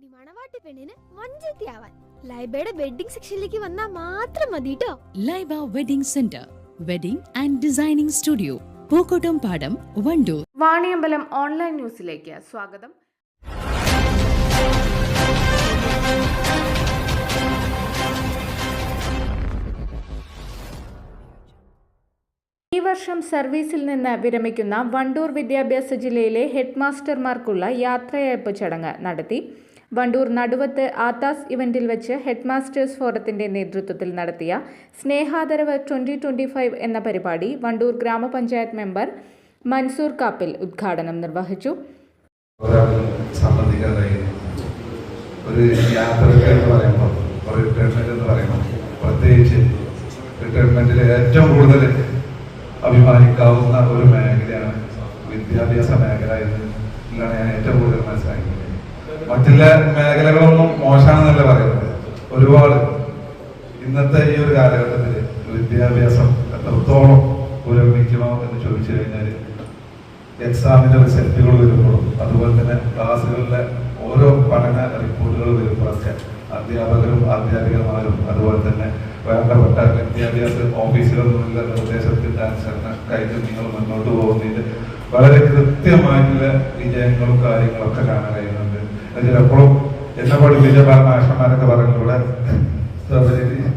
ഇനി മണവാട്ടി പെണ്ണിന് മഞ്ചത്തിയാവാൻ ലൈബയുടെ വെഡിങ് സെക്ഷനിലേക്ക് വന്നാൽ മാത്രം മതി കേട്ടോ Laiba wedding centre wedding and designing studio Pookkottumpadam Wandoor. Vaniyambalam online ന്യൂസിലേക്ക് സ്വാഗതം. ഈ വർഷം സർവീസിൽ നിന്ന് വിരമിക്കുന്ന വണ്ടൂർ വിദ്യാഭ്യാസ ജില്ലയിലെ ഹെഡ്മാസ്റ്റർമാർക്കുള്ള യാത്രയയപ്പ് ചടങ്ങ് നടത്തി വണ്ടൂർ നടുവത്ത് ആത്താസ് ഇവന്റിൽ വെച്ച് ഹെഡ്മാസ്റ്റേഴ്സ് ഫോറത്തിന്റെ നേതൃത്വത്തിൽ നടത്തിയ സ്നേഹാദരവ് ട്വന്റി ട്വന്റി ഫൈവ് എന്ന പരിപാടി വണ്ടൂർ ഗ്രാമപഞ്ചായത്ത് മെമ്പർ മൻസൂർ കാപ്പിൽ ഉദ്ഘാടനം നിർവഹിച്ചു. ഒരു യാത്രയ്ക്ക് എന്ന് പറയുമ്പോൾ ഒരു എന്ന് പറയുമ്പോൾ പ്രത്യേകിച്ച് റിട്ടയർമെന്റിൽ ഏറ്റവും കൂടുതൽ അഭിമാനിക്കാവുന്ന ഒരു മേഖലയാണ് വിദ്യാഭ്യാസ മേഖല എന്നാണ് ഞാൻ ഏറ്റവും കൂടുതൽ മനസ്സിലാക്കിയത്. മറ്റുള്ള മേഖലകളൊന്നും മോശമാണെന്നല്ല പറയുന്നത്? ഒരുപാട്. ഇന്നത്തെ ഈ ഒരു കാലഘട്ടത്തിൽ വിദ്യാഭ്യാസം എത്രത്തോളം പുരോഗമിക്കുമോ എന്ന് ചോദിച്ചു കഴിഞ്ഞാൽ എക്സാമിന്റെ റിസൾട്ടുകൾ വരുമ്പോഴും അതുപോലെ തന്നെ ക്ലാസ്സുകളിലെ ഓരോ പഠന റിപ്പോർട്ടുകൾ വരുമ്പോഴൊക്കെ അധ്യാപകരും അധ്യാപികമാരും അതുപോലെ തന്നെ വേണ്ടപ്പെട്ട വിദ്യാഭ്യാസ നിർദ്ദേശത്തിന്റെ അനുസരണം കഴിഞ്ഞ് നിങ്ങൾ മുന്നോട്ട് പോകുന്നതിൽ വളരെ കൃത്യമായിട്ടുള്ള വിജയങ്ങളും കാര്യങ്ങളൊക്കെ കാണാൻ കഴിയുന്നുണ്ട്. അത് ചിലപ്പോഴും എന്നെ പഠിപ്പിച്ച മാഷന്മാരൊക്കെ പറഞ്ഞിവിടെ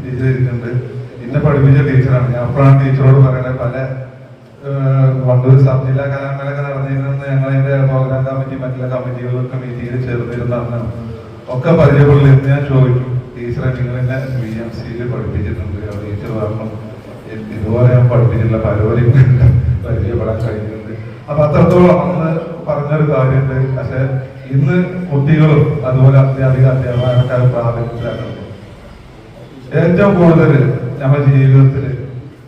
ടീച്ചർ ഇരിക്കുന്നുണ്ട് എന്നെ പഠിപ്പിച്ച ടീച്ചറാണ്. ഞാൻ അപ്പോഴാണ് ടീച്ചറോട് പറയുന്നത് പല വണ്ടൂർ സബ് ജില്ലാ കലാമേളൊക്കെ നടന്നിരുന്നത് ഞങ്ങളതിന്റെ പ്രോഗ്രാം കമ്മിറ്റി മറ്റുള്ള കമ്മിറ്റികളൊക്കെ മീറ്റിംഗിൽ ചേർന്നിരുന്നതാണ് ഒക്കെ പരിചയപ്പെടില്ല ഞാൻ ചോദിച്ചു ടീച്ചറെ നിങ്ങൾ എന്നെ ബി എം സിയിൽ പഠിപ്പിച്ചിട്ടുണ്ട്. ടീച്ചർ പറഞ്ഞു "ഇ- ഇതുപോലെ ഞാൻ പഠിപ്പിച്ചിട്ടുള്ള പലവരും പരിചയപ്പെടാൻ കഴിയുന്നുണ്ട് അപ്പൊ അത്രത്തോളം അന്ന് പറഞ്ഞൊരു കാര്യമുണ്ട്. പക്ഷെ ഇന്ന് കുട്ടികളും അതുപോലെ അധ്യാപിക അധ്യാപകർക്കാരും പ്രാധാന്യത്തിലാക്കുന്നത് ഏറ്റവും കൂടുതൽ നമ്മുടെ ജീവിതത്തിൽ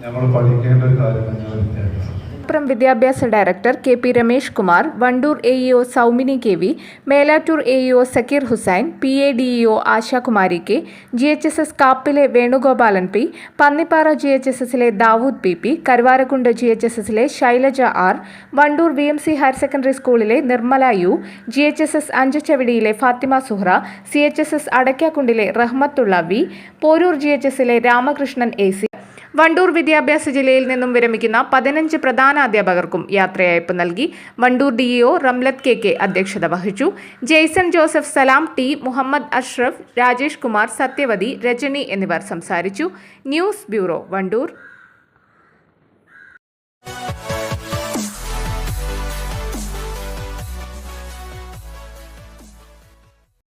നമ്മൾ പഠിക്കേണ്ട ഒരു കാര്യം തന്നെയാണ് വിദ്യാഭ്യാസം. മലപ്പുറം വിദ്യാഭ്യാസ director K P Ramesh Kumar Wandoor A EO Saumini K V Melattur A EO Sakkir Hussain P A D EO Ashakumari K G H S S കാപ്പിലെ Venugopalan P Pannippara G H S എസിലെ Dawood P P Karuvarakundu G H S എസിലെ Shailaja R Wandoor V M C higher secondary സ്കൂളിലെ Nirmala U G H S S അഞ്ചച്ചവിടിയിലെ Fathima Suhra C H S S അടയ്ക്കാക്കുണ്ടിലെ Rahmathulla V Poroor G H എസിലെ Ramakrishnan A C Wandoor വിദ്യാഭ്യാസ ജില്ലയിൽ നിന്നും വിരമിക്കുന്ന പതിനഞ്ച് പ്രധാന അധ്യാപകർക്കും യാത്രയയപ്പ് നൽകി. Wandoor DEO Ramlath K K അധ്യക്ഷത വഹിച്ചു. ജെയ്സൺ ജോസഫ് സലാം ടി മുഹമ്മദ് അഷ്റഫ് രാജേഷ് കുമാർ സത്യവതി രജനി എന്നിവർ സംസാരിച്ചു. News bureau Wandoor.